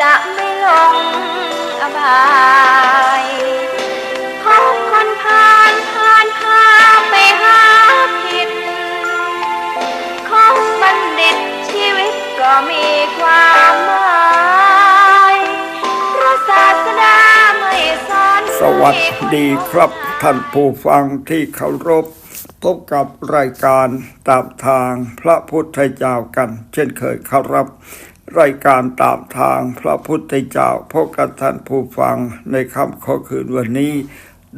จะไม่ลงอบายพบคนผ่านผ่านพาไปหาผิดของบัณฑิตชีวิตก็มีความหมายพระศาสดาไม่สอนสวัสดีครับท่านผู้ฟังที่เคารพพบกับรายการตามทางพระพุทธเจ้ากัน เช่นเคยครับ รายการตามทางพระพุทธเจ้าพบกับท่านผู้ฟังในค่ำข้อคืนวันนี้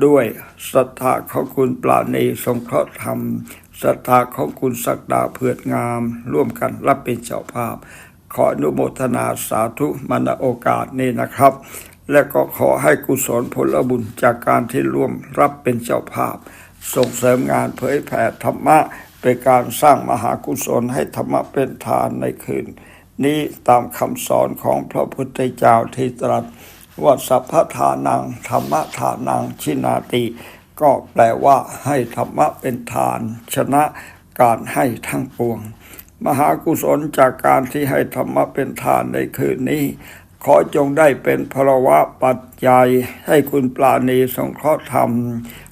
ด้วยศรัทธาของคุณปราณีสงเคราะห์ธรรมศรัทธาของคุณศักดาเผือดงาม ร่วมกันรับเป็นเจ้าภาพ ขออนุโมทนาสาธุมณโอกาสนี้นะครับ และก็ขอให้กุศลผลบุญจากการที่ร่วมรับเป็นเจ้าภาพ ส่งเสริมงานเผยแผ่ธรรมะเป็นการสร้างมหากุศลให้ธรรมะเป็นทานในคืน นี้ตามคำสอนของพระพุทธเจ้าที่ตรัสว่าสัพพทานังธรรมทานังชินาติ ก็แปลว่าให้ธรรมะเป็นทาน ชนะการให้ทั้งปวง มหากุศลจากการที่ให้ธรรมะเป็นทานในคืนนี้ ขอจงได้เป็นพลวะปัจจัย ให้คุณปราณีสงเคราะห์ธรรม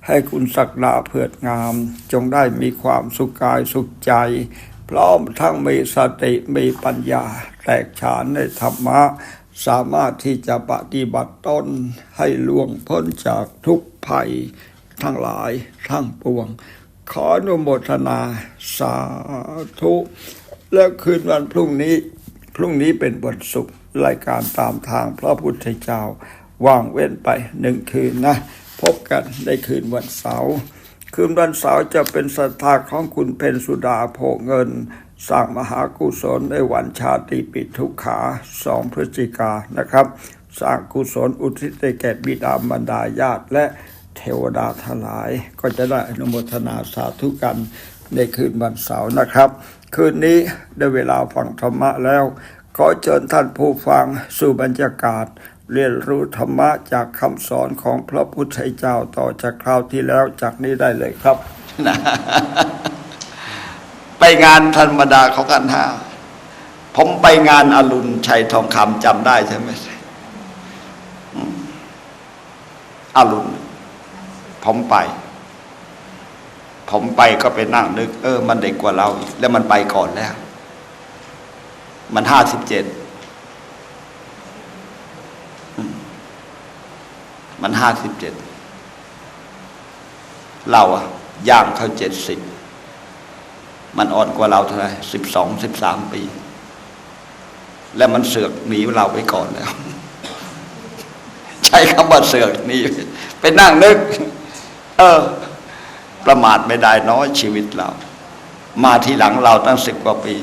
ให้คุณศักดาเผือดงาม จงได้มีความสุขกายสุขใจ พร้อมทั้งมีสติมีปัญญา แตกฉานในธรรมะ สามารถที่จะปฏิบัติตนให้ล่วงพ้นจากทุกภัย ทั้งหลายทั้งปวง ขออนุโมทนาสาธุ แล้วคืนวันพรุ่งนี้ พรุ่งนี้เป็นวันศุกร์รายการตามทางพระพุทธเจ้าว่างเว้นไปหนึ่งคืนนะ พบกันในคืนวันเสาร์ คืนวันเสาร์จะเป็นศรัทธาของคุณเพนสุดาโพเงินสร้างมหากุศลในวันชาติปิทุกขาสองพฤศจิกานะครับสร้างกุศลอุทิศแก่บิดามารดาญาติและเทวดาทั้งหลาย ก็จะได้อนุโมทนาสาธุกันในคืนวันเสาร์นะครับ คืนนี้ได้เวลาฟังธรรมะแล้ว ขอเชิญท่านผู้ฟังสู่บรรยากาศ เรียนรู้ธรรมะจากคำสอนของพระพุทธเจ้าต่อจากคราวที่แล้วจากนี้ได้เลยครับ ไปงานธรรมดาเขากันห้าผมไปงานอรุณชัยทองคำจำได้ใช่ไหมอรุณผมไป ผมไปก็ไปนั่งนึก เออ มันเด็กกว่าเรา แล้วมันไปก่อนแล้ว มันห้าสิบเจ็ด มันห้าสิบเจ็ดเราอะย่างเข้าเจ็ดสิบมันอ่อนกว่าเราเท่าไหร่สิบสองสิบสามปี และมันเสือกหนีเราไปก่อนแล้ว ใช้คำว่าเสือกหนีไปนั่งนึก เออ ประมาทไม่ได้น้อยชีวิตเรา มาทีหลังเราตั้งสิบกว่าปี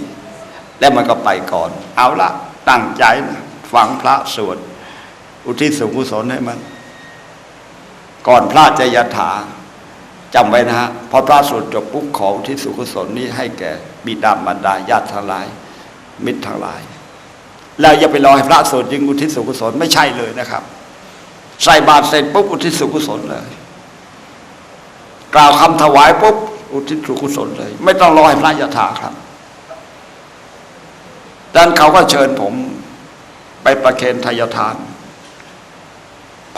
แล้วมันก็ไปก่อน เอาละตั้งใจนะฟังพระสวดอุทิศส่วนกุศลให้มัน ก่อนพระจะยถาจำไว้นะฮะพอพระสวดจบปุ๊บขออุที่สุขกุศลนี้ให้แก่บิดามารดาญาติทั้งหลาย มิตรทั้งหลาย แล้วอย่าไปรอให้พระสวดยิงอุทิศสุขกุศลไม่ใช่เลยนะครับ ใส่บาตรเสร็จปุ๊บอุทิศสุขกุศลเลย กล่าวคำถวายปุ๊บอุทิศสุขกุศลเลย ไม่ต้องรอให้พระยถาครับดังนั้นเขาก็เชิญผมไปประเคนทายทาน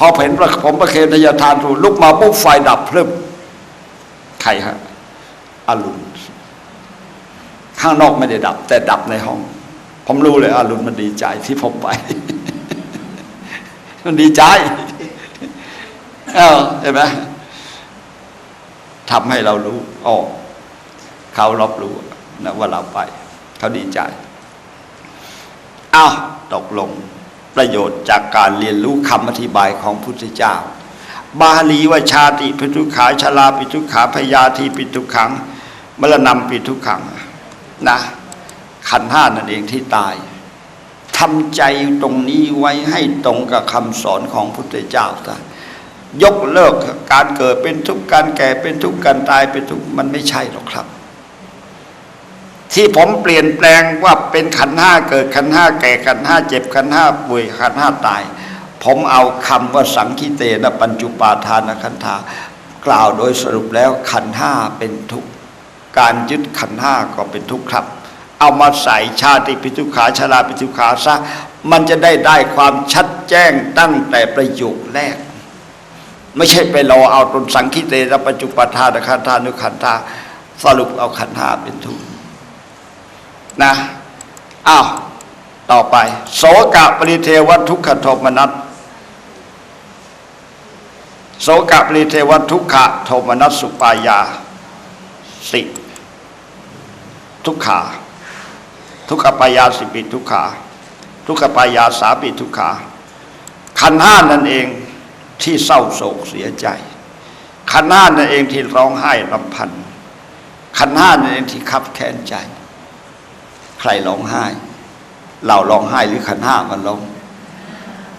พอเห็นผมประเคนทายทานถูกลุกมาปุ๊บไฟดับพรึบใครฮะอรุณข้างนอกไม่ได้ดับ แต่ดับในห้อง ผมรู้เลยอรุณมันดีใจที่ผมไป มันดีใจเออเห็นไหมทำให้เรารู้อ๋อเขารับรู้นะว่าเราไป เขาดีใจอ้าวตกลง ประโยชน์จากการเรียนรู้คำอธิบายของพุทธเจ้า บาลีว่าชาติปิทุขาชาลาปิทุขาพยาธิปิทุขังมรณะปิทุขังนะขันธ์ห้านั่นเองที่ตายทำใจตรงนี้ไว้ให้ตรงกับคำสอนของพุทธเจ้าซะยกเลิกการเกิดเป็นทุกข์การแก่เป็นทุกข์การตายเป็นทุกข์มันไม่ใช่หรอกครับ ที่ผมเปลี่ยนแปลงว่าเป็นขันห้าเกิดขันห้าแก่ขันห้าเจ็บขันห้าป่วยขันห้าตาย ผมเอาคำว่าสังคิเตนะปัญจุปาทานขันธากล่าวโดยสรุปแล้วขันห้าเป็นทุกข์การยึดขันห้าก็เป็นทุกข์ครับ เอามาใส่ชาติปิทุขาชาราปิทุขาซะมันจะได้ได้ความชัดแจ้งตั้งแต่ประโยคแรก ไม่ใช่ไปรอเอาตนสังคิเตนะปัจจุปาทานขันธานุขันธาสรุปเอาขันห้าเป็นทุกข์ นะอ้าวต่อไป โสกะปริเทวทุกขโทมนัสโสกะปริเทวทุกขโทมนัสสุปายาสิทุกขาทุกขปายาสิปิทุกขาทุกขปายาสาปิทุกขาขันห้านั่นเองที่เศร้าโศกเสียใจ ขันห้านั่นเองที่ร้องไห้รำพัน ขันห้านั่นเองที่คับแค้นใจ ใครร้องไห้ เราร้องไห้หรือขันธ์ห้ามันร้อง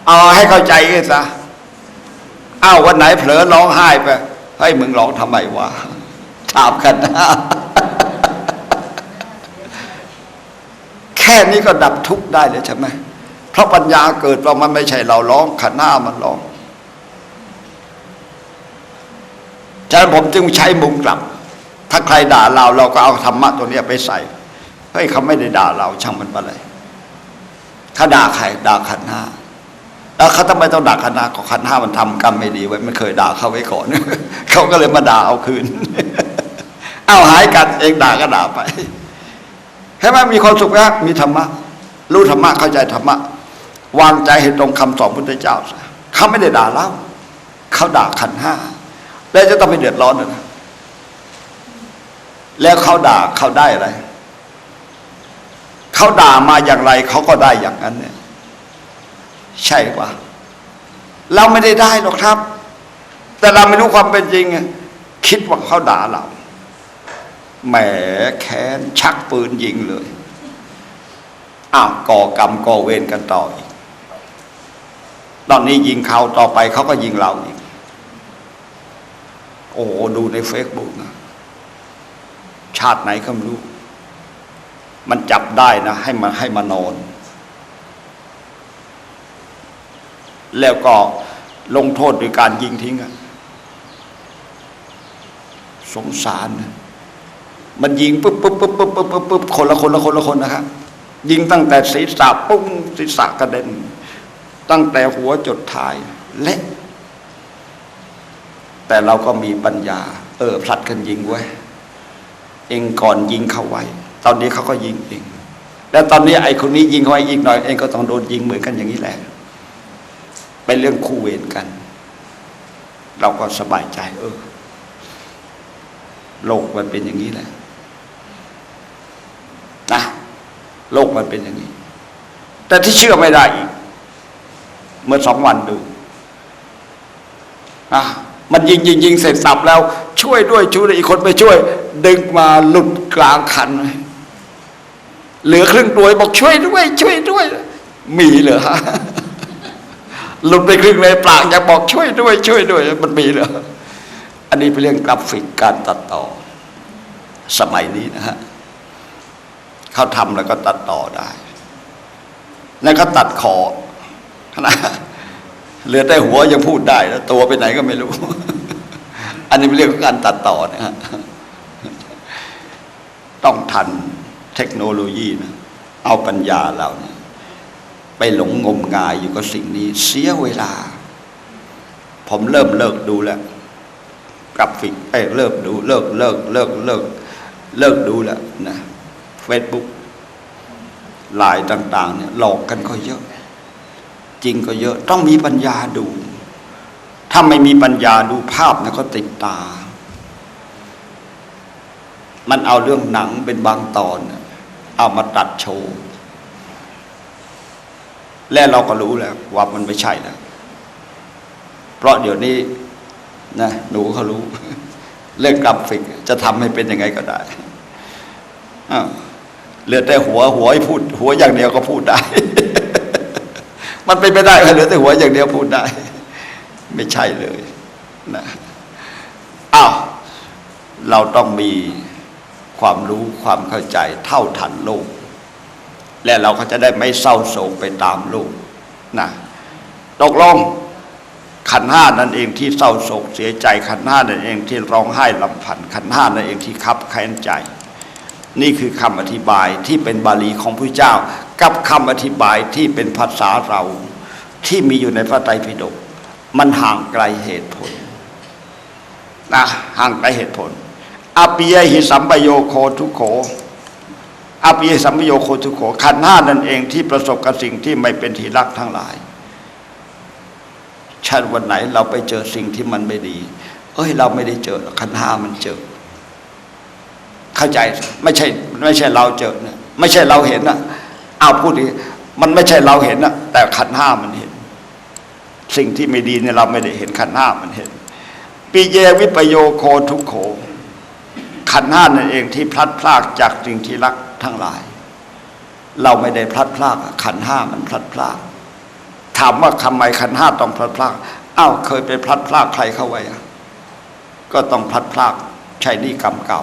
เอาให้เข้าใจกันซะอ้าววันไหนเผลอร้องไห้ไปให้ยมึงร้องทำไมวะถามขันธ์ห้าแค่นี้ก็ดับทุกข์ได้เลยใช่ไหมเพราะปัญญาเกิดว่ามันไม่ใช่เราร้องขันธ์ห้ามันร้องฉะนั้นผมจึงใช้มุมกลับ ถ้าใครด่าเราเราก็เอาธรรมะตัวเนี้ยไปใส่ เฮ้ยเขาไม่ได้ด่าเรา ช่างมันไปเลยถ้าด่าใครด่าขันห้าแล้วเขาทำไมต้องด่าขันห้าก็ขันห้ามันทำกรรมไม่ดีไว้ไม่เคยด่าเขาไว้ก่อนเขาก็เลยมาด่าเอาคืน เอาหายกันเองด่าก็ด่าไปเห็นไหมมีความสุขนะมีธรรมะรู้ธรรมะเข้าใจธรรมะวางใจให้ตรงคำสอนพุทธเจ้าเขาไม่ได้ด่าเราเขาด่าขันห้าแล้วจะต้องไปเดือดร้อนนะแล้วเขาด่าเขาได้อะไร เขาด่ามาอย่างไรเขาก็ได้อย่างนั้นเนี่ย ใช่ปะเราไม่ได้ได้หรอกครับ แต่เราไม่รู้ความเป็นจริง คิดว่าเขาด่าเราแหมแค้นชักปืนยิงเลยอ้าวก่อกรรมก่อเวรกันต่ออีก ตอนนี้ยิงเขาต่อไปเขาก็ยิงเราอีก โอ้ดูในเฟซบุ๊กนะชาติไหนก็ไม่รู้ มันจับได้นะ ให้มันให้มานอน แล้วก็ลงโทษด้วยการยิงทิ้งอะสงสารนะมันยิงปุ๊บปุ๊บปุ๊บปุ๊บปุ๊บปุ๊บปุ๊บคนละคนละคนละคนนะครับยิงตั้งแต่ศีรษะปุ้งศีรษะกระเด็น ตั้งแต่หัวจดท้ายเละแต่เราก็มีปัญญา เออพลัดกันยิงไว้ เองก่อนยิงเข้าไว้ ตอนนี้เขาก็ยิงเอง แล้วตอนนี้ไอ้คนนี้ยิงเขาไว้อีกหน่อยเองก็ต้องโดนยิงเหมือนกันอย่างนี้แหละเป็นเรื่องคู่เวรกัน เราก็สบายใจ เออ โลกมันเป็นอย่างนี้แหละนะโลกมันเป็นอย่างนี้ แต่ที่เชื่อไม่ได้อีก เมื่อสองวันดูอะมันยิงยิงยิงเสร็จสับแล้ว ช่วยด้วยช่วยด้วยอีกคนไปช่วย ดึงมาหลุดกลางคันเลย เหลือครึ่งตัวบอกช่วยด้วย ช่วยด้วย มีเหรอหลุดไปครึ่งเลยปางอยากบอกช่วยด้วย ช่วยด้วย มันมีเหรออันนี้เป็นเรื่องกราฟิกการตัดต่อ สมัยนี้นะฮะเขาทำแล้วก็ตัดต่อได้ แล้วก็ตัดคอนะเหลือแต่หัวยังพูดได้แล้วตัวไปไหนก็ไม่รู้ อันนี้เป็นเรื่องของการตัดต่อนะฮะต้องทัน เทคโนโลยีนะเอาปัญญาเราเนี่ยไปหลงงมงายอยู่กับสิ่งนี้ เสียเวลา ผมเริ่มเลิกดูแล้วกราฟิกเอ้เลิกดูเลิกเลิกเลิกเลิกเลิกดูแล้วนะเฟซบุ๊กไลน์ต่าง ๆ เนี่ยหลอกกันก็เยอะ จริงก็เยอะ ต้องมีปัญญาดู ถ้าไม่มีปัญญาดูภาพนะก็ติดตา มันเอาเรื่องหนังเป็นบางตอนเนี่ย เอามาตัดโชว์และเราก็รู้แล้วว่ามันไม่ใช่แล้วเพราะเดี๋ยวนี้นะหนูเขารู้เรื่องกราฟิกจะทำให้เป็นยังไงก็ได้อ้าวเหลือแต่หัวหัวให้พูด หัวอย่างเดียวก็พูดได้ มันเป็นไม่ได้เหลือแต่หัวอย่างเดียวพูดได้ ไม่ใช่เลยนะอ้าวเราต้องมี ความรู้ความเข้าใจเท่าทันโลก และเราก็จะได้ไม่เศร้าโศกไปตามโลกนะตกลงขันห้านั่นเองที่เศร้าโศกเสียใจขันห้านั่นเองที่ร้องไห้ลำพันขันห้านั่นเองที่คับแค้นใจ นี่คือคำอธิบายที่เป็นบาลีของพระเจ้า กับคำอธิบายที่เป็นภาษาเราที่มีอยู่ในพระไตรปิฎกมันห่างไกลเหตุผลนะห่างไกลเหตุผล อปิยหิสัมปโยโคทุโขอปิยสัมปโยโคทุโขขันห้านั่นเองที่ประสบกับสิ่งที่ไม่เป็นที่รักทั้งหลายชาติวันไหนเราไปเจอสิ่งที่มันไม่ดี เอ้ย เราไม่ได้เจอขันห้ามันเจอ เข้าใจไม่ใช่ ไม่ใช่เราเจอนะไม่ใช่เราเห็นนะเอาพูดดีมันไม่ใช่เราเห็นนะแต่ขันห้ามันเห็น สิ่งที่ไม่ดีเนี่ยเราไม่ได้เห็นขันห้ามันเห็น ปีเยวิปโยโคทุกโข ขันห้านั่นเองที่พลัดพรากจากสิ่งที่รักทั้งหลาย เราไม่ได้พลัดพรากขันห้ามันพลัดพราก ถามว่าทำไมขันห้าต้องพลัดพรากอ้าวเคยไปพลัดพรากใครเข้าไว้อะก็ต้องพลัดพรากใช่นี่กรรมเก่า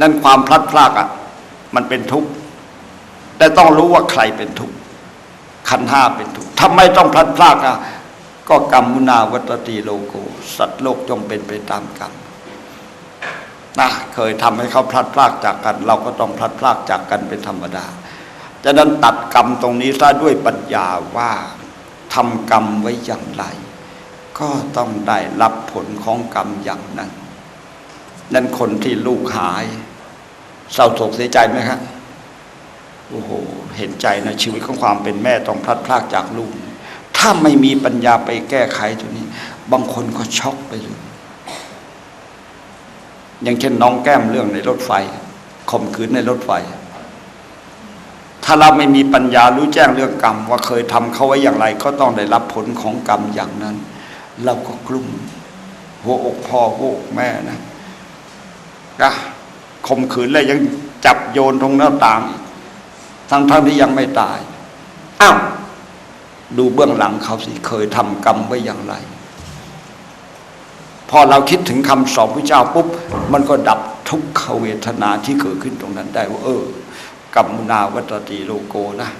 นั่นความพลัดพรากอะ มันเป็นทุกข์แต่ต้องรู้ว่าใครเป็นทุกข์ขันห้าเป็นทุกข์ทำไมต้องพลัดพรากอะก็กรรมมุนาวัตติโลโก สัตว์โลกจงเป็นไปตามกรรม นะเคยทำให้เขาพลัดพรากจากกัน เราก็ต้องพลัดพรากจากกันเป็นธรรมดาจะนั้นตัดกรรมตรงนี้ซะด้วยปัญญาว่าทำกรรมไว้อย่างไร ก็ต้องได้รับผลของกรรมอย่างนั้น นั่นคนที่ลูกหายเศร้าโศกเสียใจไหมครับโอ้โห เห็นใจนะชีวิตของความเป็นแม่ต้องพลัดพรากจากลูก ถ้าไม่มีปัญญาไปแก้ไขตัวนี้ บางคนก็ช็อกไปเลย อย่างเช่นน้องแก้มเรื่องในรถไฟข่มขืนในรถไฟ ถ้าเราไม่มีปัญญารู้แจ้งเรื่องกรรม ว่าเคยทำเขาไว้อย่างไร ก็ต้องได้รับผลของกรรมอย่างนั้น เราก็กลุ้มหัวอกพ่อหัวอกแม่นะก็ข่มขืนแล้วยังจับโยนตรงหน้าต่างอีกทั้งทั้งที่ยังไม่ตาย อ้าว ดูเบื้องหลังเขาสิ เคยทำกรรมไว้อย่างไร พอเราคิดถึงคำสอนพระเจ้าปุ๊บ มันก็ดับทุกขเวทนาที่เกิดขึ้นตรงนั้นได้ว่าเออกรรมมุนาวัตติโลโกนะ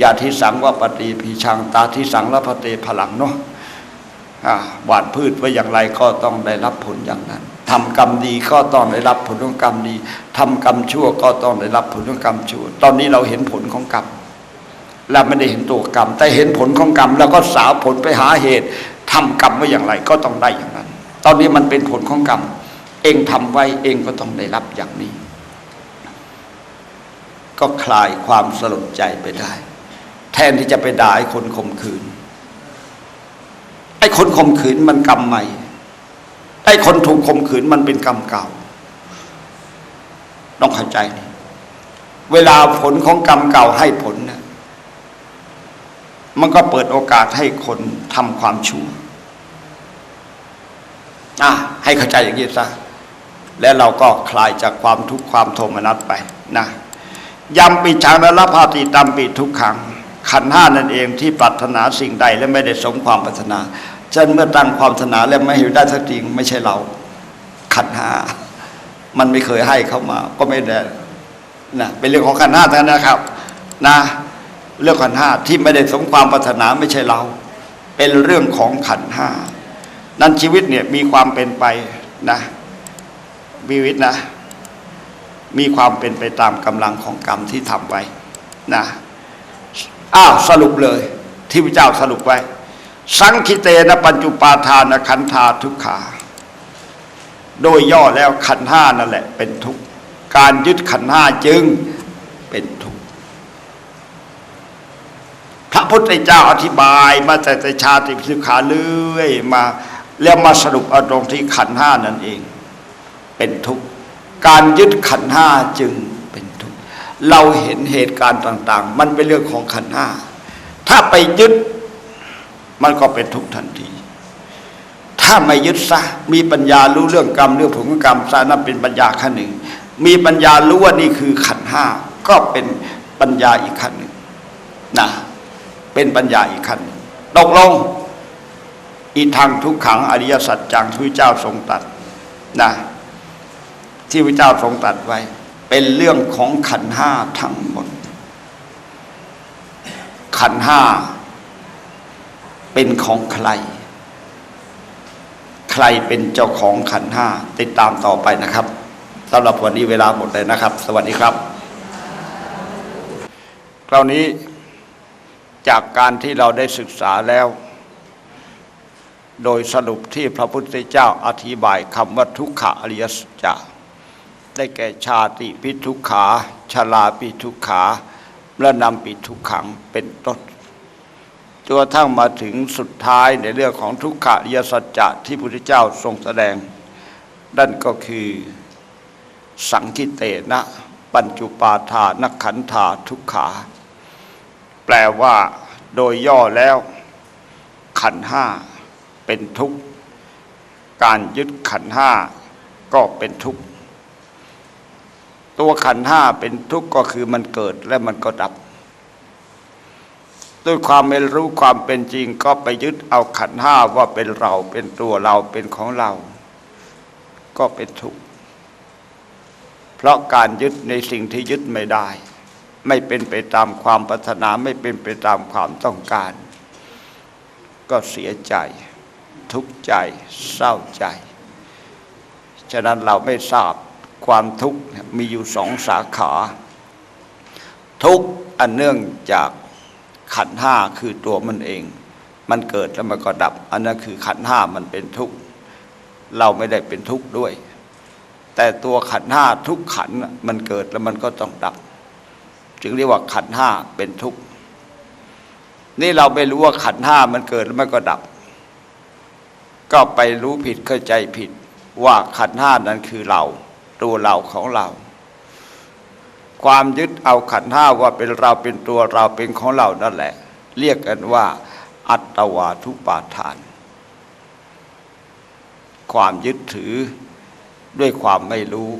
ยาที่สังว่าปฏิพีชังตาที่สังละพะเตพลังเนาะหวานพืชไว้อย่างไรก็ต้องได้รับผลอย่างนั้นทำกรรมดีก็ต้องได้รับผลของกรรมดีทำกรรมชั่วก็ต้องได้รับผลของกรรมชั่ว ตอนนี้เราเห็นผลของกรรมเราไม่ได้เห็นตัวกรรม แต่เห็นผลของกรรม แล้วก็สาวผลไปหาเหตุทำกรรมไว้อย่างไรก็ต้องได้อย่างนั้น ตอนนี้มันเป็นผลของกรรม เองทำไว้เองก็ต้องได้รับอย่างนี้ ก็คลายความสลดใจไปได้ แทนที่จะไปด่าไอ้คนข่มขืน ไอ้คนข่มขืนมันกรรมใหม่ ไอ้คนถูกข่มขืนมันเป็นกรรมเก่า ต้องเข้าใจนี่เวลาผลของกรรมเก่าให้ผลนะมันก็เปิดโอกาสให้คนทำความชั่ว อะให้เข้าใจอย่างนี้ซะแล้วเราก็คลายจากความทุกข์ความโทมนัสไปนะยำปิชังและละพาติตามปิทุกขัง ขันห้านั่นเองที่ปรารถนาสิ่งใดและไม่ได้สมความปรารถนาฉะนันเมื่อตั้งความปรารถนาและไม่เห็นได้สักทีไม่ใช่เรา ขันห้ามันไม่เคยให้เข้ามา ก็ไม่ได้นะเป็นเรื่องของขันห้าท่านนะครับนะเรื่องขันห้าที่ไม่ได้สมความปรารถนาไม่ใช่เรา เป็นเรื่องของขันห้า นั้นชีวิตเนี่ยมีความเป็นไปนะชีวิตนะ มีความเป็นไปตามกำลังของกรรมที่ทำไว้นะอ้าวสรุปเลย ที่พระเจ้าสรุปไว้ สังคิเตนะปัญจุปาทานขันธาทุกขาโดยย่อแล้วขันห้านั่นแหละ เป็นทุกข์การยึดขันห้าจึงเป็นทุกข์พระพุทธเจ้าอธิบายมาแต่แต่ชาติพิสุขาเรื่อยมา แล้วมาสรุปเอาตรงที่ขันห้านั่นเอง เป็นทุกข์การยึดขันห้าจึงเป็นทุกข์เราเห็นเหตุการณ์ต่าง ๆ มันเป็นเรื่องของขันห้าถ้าไปยึดมันก็เป็นทุกข์ทันที ถ้าไม่ยึดซะมีปัญญารู้เรื่องกรรมเรื่องผลของกรรมซะนั่นเป็นปัญญาขั้นหนึ่ง มีปัญญารู้ว่านี่คือขันห้าก็เป็นปัญญาอีกขั้นหนึ่งนะเป็นปัญญาอีกขั้นหนึ่งตกลง อีทางทุกขังอริยสัจจังที่พระเจ้าทรงตรัสนะที่พระเจ้าทรงตรัสไว้ เป็นเรื่องของขันห้าทั้งหมด ขันห้าเป็นของใคร ใครเป็นเจ้าของขันห้าติดตามต่อไปนะครับสำหรับวันนี้เวลาหมดเลยนะครับ สวัสดีครับ คราวนี้จากการที่เราได้ศึกษาแล้ว โดยสรุปที่พระพุทธเจ้าอธิบายคำว่าทุกขอริยสัจะได้แก่ชาติปิทุกขาชราปิทุกขาและนำปิทุกขังเป็นต้นจนกระทั่งมาถึงสุดท้ายในเรื่องของทุกขอริยสัจะที่พระพุทธเจ้าทรงแสดงนั่นก็คือสังคิเตนะปัญจุปาทานขันธาทุกขา แปลว่าโดยย่อแล้วขันห้า เป็นทุกข์ การยึดขันห้าก็เป็นทุกข์ ตัวขันห้าเป็นทุกข์ก็คือมันเกิดและมันก็ดับ ด้วยความไม่รู้ความเป็นจริงก็ไปยึดเอาขันห้าว่าเป็นเราเป็นตัวเราเป็นของเรา ก็เป็นทุกข์ เพราะการยึดในสิ่งที่ยึดไม่ได้ ไม่เป็นไปตามความปรารถนาไม่เป็นไปตามความต้องการ ก็เสียใจ ทุกข์ใจ เศร้าใจ ฉะนั้นเราไม่ทราบความทุกข์มีอยู่สองสาขา ทุกข์อันเนื่องจากขันห้าคือตัวมันเอง มันเกิดแล้วมันก็ดับ อันนั้นคือขันห้ามันเป็นทุกข์ เราไม่ได้เป็นทุกข์ด้วย แต่ตัวขันห้าทุกขันมันเกิดแล้วมันก็ต้องดับ จึงเรียกว่าขันห้าเป็นทุกข์นี่เราไม่รู้ว่าขันห้ามันเกิดแล้วมันก็ดับ ก็ไปรู้ผิดเข้าใจผิด ว่าขันธ์ห้านั้นคือเรา ตัวเราของเรา ความยึดเอาขันธ์ห้าว่าเป็นเราเป็นตัวเราเป็นของเรานั่นแหละ เรียกกันว่า อัตตวาทุปาทาน ความยึดถือด้วยความไม่รู้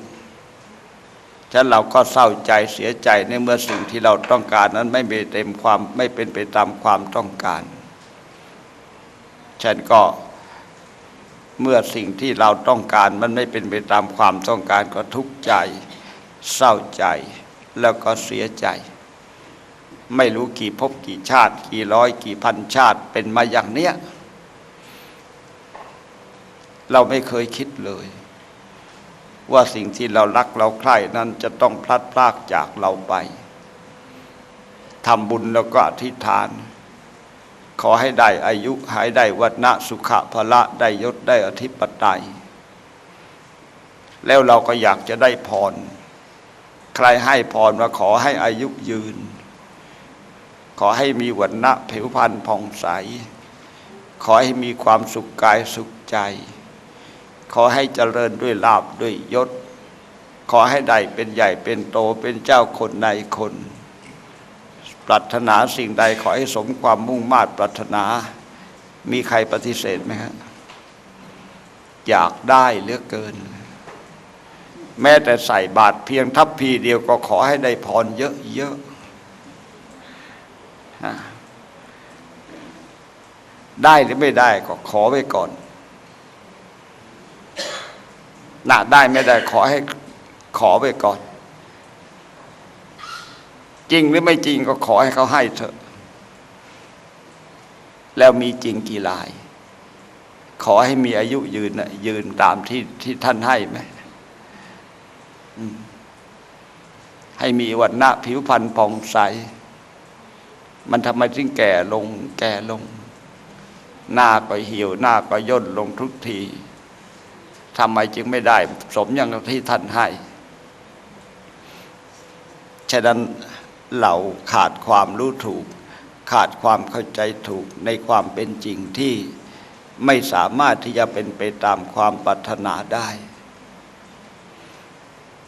ฉะนั้นเราก็เศร้าใจเสียใจในเมื่อสิ่งที่เราต้องการนั้นไม่เป็นเต็มความไม่เป็นไปตามความต้องการ ฉันก็ เมื่อสิ่งที่เราต้องการมันไม่เป็นไปตามความต้องการก็ทุกข์ใจ เศร้าใจแล้วก็เสียใจ ไม่รู้กี่ภพกี่ชาติ กี่ร้อยกี่พันชาติเป็นมาอย่างเนี้ย เราไม่เคยคิดเลย ว่าสิ่งที่เรารักเราใคร่นั้นจะต้องพลัดพรากจากเราไปทำบุญแล้วก็อธิษฐาน ขอให้ได้อายุหายได้วัฒนะสุขะพละได้ยศได้อธิปไตย แล้วเราก็อยากจะได้พร ใครให้พรว่าขอให้อายุยืน ขอให้มีวัฒนะผิวพรรณผ่องใส ขอให้มีความสุขกายสุขใจ ขอให้เจริญด้วยลาบด้วยยศ ขอให้ได้เป็นใหญ่เป็นโตเป็นเจ้าคนในคน ปรารถนาสิ่งใดขอให้สมความมุ่งมา่ปรารถนา มีใครปฏิเสธไหมฮะอยากได้เหลือเกิน แม้แต่ใส่บาตรเพียงทัพพีเดียวก็ขอให้ได้พรเยอะๆได้หรือไม่ได้ก็ขอไว้ก่อนน่ะได้ไม่ได้ขอให้ขอไปก่อน จริงหรือไม่จริงก็ขอให้เขาให้เถอะ แล้วมีจริงกี่ลาย ขอให้มีอายุยืนน่ะยืนตามที่ที่ท่านให้ไหมอืมให้มีวันหน้าผิวพรรณผ่องใส มันทำไมถึงแก่ลง แก่ลง หน้าก็เหี่ยว หน้าก็ย่นลงทุกทีทำไมจึงไม่ได้ สมอย่างที่ท่านให้ ฉะนั้น เราขาดความรู้ถูก ขาดความเข้าใจถูกในความเป็นจริงที่ไม่สามารถที่จะเป็นไปตามความปรารถนาได้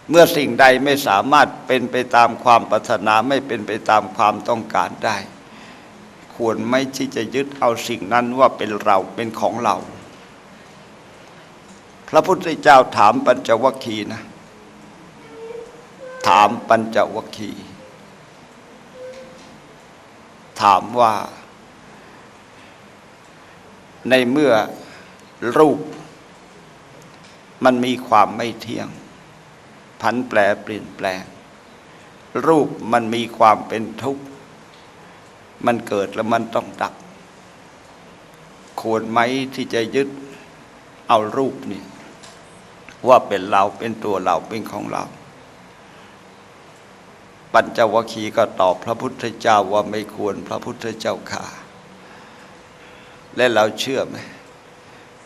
เมื่อสิ่งใดไม่สามารถเป็นไปตามความปรารถนาไม่เป็นไปตามความต้องการได้ ควรไม่ที่จะยึดเอาสิ่งนั้นว่าเป็นเราเป็นของเรา พระพุทธเจ้าถามปัญจวัคคีย์นะ ถามปัญจวัคคีย์ ถามว่า ในเมื่อรูป มันมีความไม่เที่ยง ผันแปรเปลี่ยนแปลง รูปมันมีความเป็นทุกข์ มันเกิดแล้วมันต้องดับควรไหมที่จะยึดเอารูปนี่ว่าเป็นเราเป็นตัวเราเป็นของเรา ปัญจวัคคีย์ก็ตอบพระพุทธเจ้าว่าไม่ควรพระพุทธเจ้าค่ะ และเราเชื่อไหม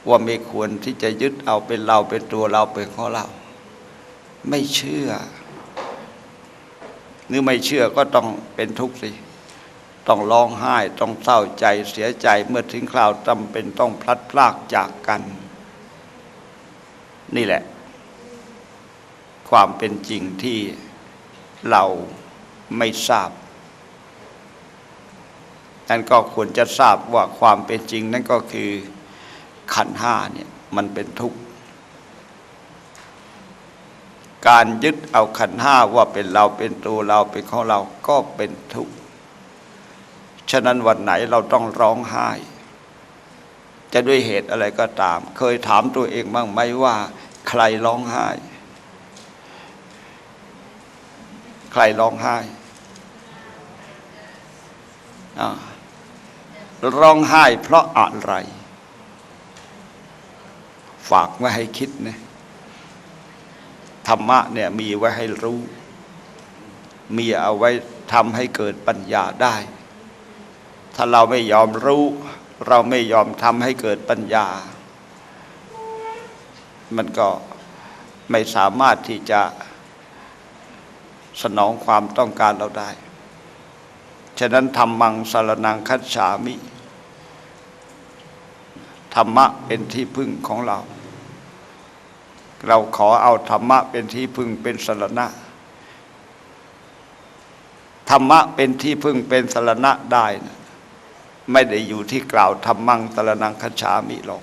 ว่าไม่ควรที่จะยึดเอาเป็นเราเป็นตัวเราเป็นของเรา ไม่เชื่อหรือไม่เชื่อก็ต้องเป็นทุกข์สิต้องร้องไห้ต้องเศร้าใจเสียใจเมื่อถึงคราวจำเป็นต้องพลัดพรากจากกัน นี่แหละ ความเป็นจริงที่ เราไม่ทราบ นั่นก็ควรจะทราบว่าความเป็นจริงนั่นก็คือขันห้าเนี่ยมันเป็นทุกข์ การยึดเอาขันห้าว่าเป็นเราเป็นตัวเราเป็นของเราก็เป็นทุกข์ ฉะนั้นวันไหนเราต้องร้องไห้ จะด้วยเหตุอะไรก็ตาม เคยถามตัวเองบ้างไหมว่า ใครร้องไห้ ใครร้องไห้ร้องไห้เพราะอะไร ฝากไว้ให้คิดนะธรรมะเนี่ยมีไว้ให้รู้ มีเอาไว้ทำให้เกิดปัญญาได้ ถ้าเราไม่ยอมรู้ เราไม่ยอมทำให้เกิดปัญญา มันก็ไม่สามารถที่จะ สนองความต้องการเราได้ ฉะนั้นธรรมังสารนังคัจฉามิ ธรรมะเป็นที่พึ่งของเรา เราขอเอาธรรมะเป็นที่พึ่งเป็นสารณะ ธรรมะเป็นที่พึ่งเป็นสารณะได้นะไม่ได้อยู่ที่กล่าวธรรมังสารนังคัจฉามิหรอก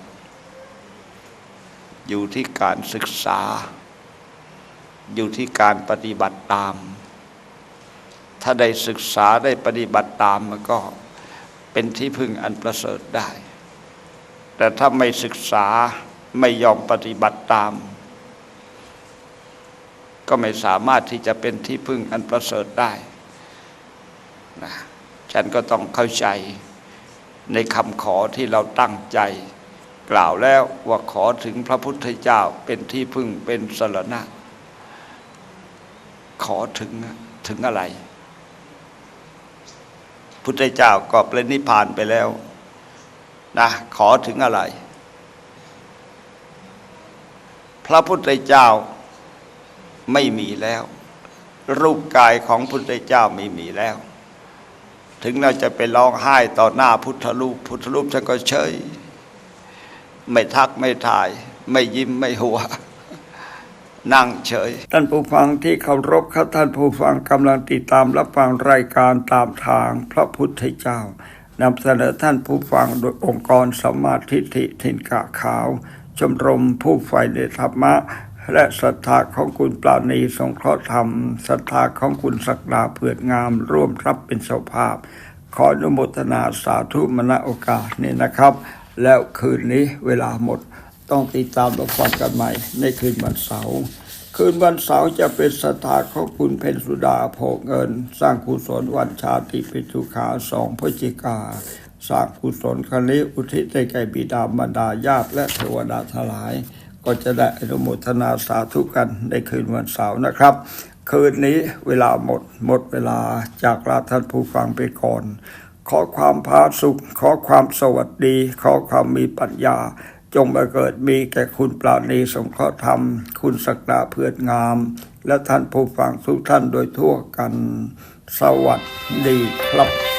อยู่ที่การศึกษา อยู่ที่การปฏิบัติตาม ถ้าได้ศึกษาได้ปฏิบัติตามมันก็เป็นที่พึ่งอันประเสริฐได้ แต่ถ้าไม่ศึกษาไม่ยอมปฏิบัติตาม ก็ไม่สามารถที่จะเป็นที่พึ่งอันประเสริฐได้นะฉันก็ต้องเข้าใจในคำขอที่เราตั้งใจ กล่าวแล้วว่าขอถึงพระพุทธเจ้าเป็นที่พึ่งเป็นสรณะ ขอถึงถึงอะไร พุทธเจ้าก็เปรนิพพานไปแล้วนะขอถึงอะไร พระพุทธเจ้าไม่มีแล้ว รูปกายของพุทธเจ้าไม่มีแล้ว ถึงเราจะไปร้องไห้ต่อหน้าพุทธรูป พุทธรูปท่านก็เฉย ไม่ทักไม่ถ่าย ไม่ยิ้มไม่หัว นั่งเฉย ท่านผู้ฟังที่เคารพครับท่านผู้ฟังกำลังติดตามรับฟังรายการตามทางพระพุทธเจ้านำเสนอท่านผู้ฟังโดยองค์กรสมาธิฐิทินกะขาว ชมรมผู้ใฝ่ในธรรมะ และศรัทธาของคุณปราณีสงเคราะห์ธรรมศรัทธาของคุณศักดาเผือดงาม ร่วมรับเป็นเจ้าภาพ ขออนุโมทนาสาธุมณโอกาสนี้นะครับ แล้วคืนนี้เวลาหมด ต้องติดตามรับฟังกันใหม่ ในคืนวันเสาร์คืนวันเสาร์จะเป็นสถาของคุณเพญสุดาโพเงิน สร้างกุศลวันชาติปิทุขาสองพฤศจิกาสร้างกุศลคณนี้อุทิศให้แก่บิดามารดาญาติและเทวดาทลาย ก็จะได้อนุโมทนาสาธุกันในคืนวันเสาร์นะครับ คืนนี้เวลาหมดหมดเวลาจากลาท่านผู้ฟังไปก่อน ขอความพาสุข ขอความสวัสดี ขอความมีปัญญา จงมาเกิดมีแก่คุณปราณีสงเคราะห์ธรรม คุณศักดาเพื่อนงาม และท่านผู้ฟังทุกท่านโดยทั่วกัน สวัสดีครับ